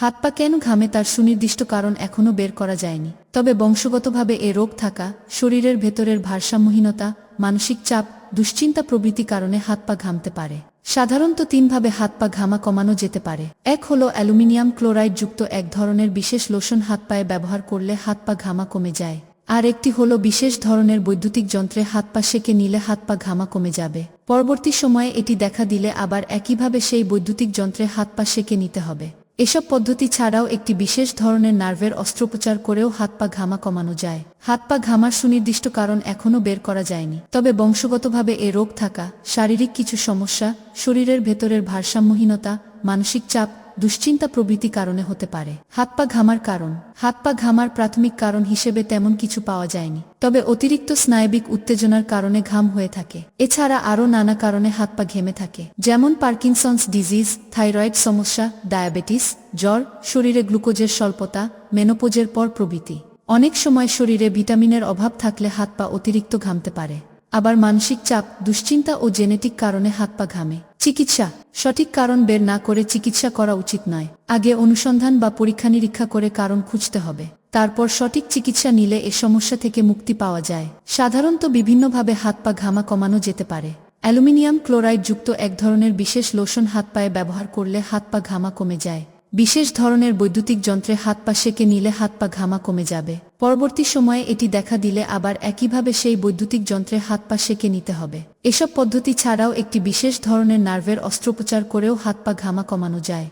হাত পা কেন ঘামে তার সুনির্দিষ্ট কারণ এখনও বের করা যায়নি। তবে বংশগতভাবে এ রোগ থাকা, শরীরের ভেতরের ভারসাম্যহীনতা, মানসিক চাপ, দুশ্চিন্তা প্রভৃতি কারণে হাত পা ঘামতে পারে। সাধারণত তিনভাবে হাত পা ঘামা কমানো যেতে পারে। এক হলো অ্যালুমিনিয়াম ক্লোরাইড যুক্ত এক ধরনের বিশেষ লোশন হাত পায়ে ব্যবহার করলে হাত পা ঘামা কমে যায়। আর একটি হলো বিশেষ ধরনের বৈদ্যুতিক যন্ত্রে হাত পা সেকে নিলে হাত পা ঘামা কমে যাবে। পরবর্তী সময়ে এটি দেখা দিলে আবার একইভাবে সেই বৈদ্যুতিক যন্ত্রে হাত পা সেকে নিতে হবে। এসব পদ্ধতি ছাড়াও একটি বিশেষ ধরনের নার্ভের অস্ত্রোপচার করেও হাত পা ঘামা কমানো যায়। হাত পা ঘামার সুনির্দিষ্ট কারণ এখনও বের করা যায়নি। তবে বংশগতভাবে এ রোগ থাকা, শারীরিক কিছু সমস্যা, শরীরের ভেতরের ভারসাম্যহীনতা, মানসিক চাপ দুশ্চিন্তা প্রভৃতি কারণে হতে পারে। হাত পা ঘামার কারণ। হাত পা ঘামার প্রাথমিক কারণ হিসেবে তেমন কিছু পাওয়া যায়নি। তবে অতিরিক্ত স্নায়বিক উত্তেজনার কারণে ঘাম হয়ে থাকে। এছাড়া আরও নানা কারণে হাত পা ঘেমে থাকে। যেমন পার্কিনসন্স ডিজিজ, থাইরয়েড সমস্যা, ডায়াবেটিস, জ্বর, শরীরে গ্লুকোজের স্বল্পতা, মেনোপোজের পর প্রভৃতি। অনেক সময় শরীরে ভিটামিনের অভাব থাকলে হাত পা অতিরিক্ত ঘামতে পারে। আবার মানসিক চাপ, দুশ্চিন্তা ও জেনেটিক কারণে হাত পা ঘামে। চিকিৎসা। সঠিক কারণ বের না করে চিকিৎসা করা উচিত নয়। আগে অনুসন্ধান বা পরীক্ষা নিরীক্ষা করে কারণ খুঁজতে হবে। তারপর সঠিক চিকিৎসা নিলে এ সমস্যা থেকে মুক্তি পাওয়া যায়। সাধারণত বিভিন্নভাবে হাত পা ঘামা কমানো যেতে পারে। অ্যালুমিনিয়াম ক্লোরাইড যুক্ত এক ধরনের বিশেষ লোশন হাত পায়ে ব্যবহার করলে হাত পা ঘামা কমে যায়। বিশেষ ধরনের বৈদ্যুতিক যন্ত্রে হাত পা সেকে নিলে হাত পা ঘামা কমে যাবে। পরবর্তী সময়ে এটি দেখা দিলে আবার একইভাবে সেই বৈদ্যুতিক যন্ত্রে হাত পা সেকে নিতে হবে। এসব পদ্ধতি ছাড়াও একটি বিশেষ ধরনের নার্ভের অস্ত্রোপচার করেও হাত পা ঘামা কমানো যায়।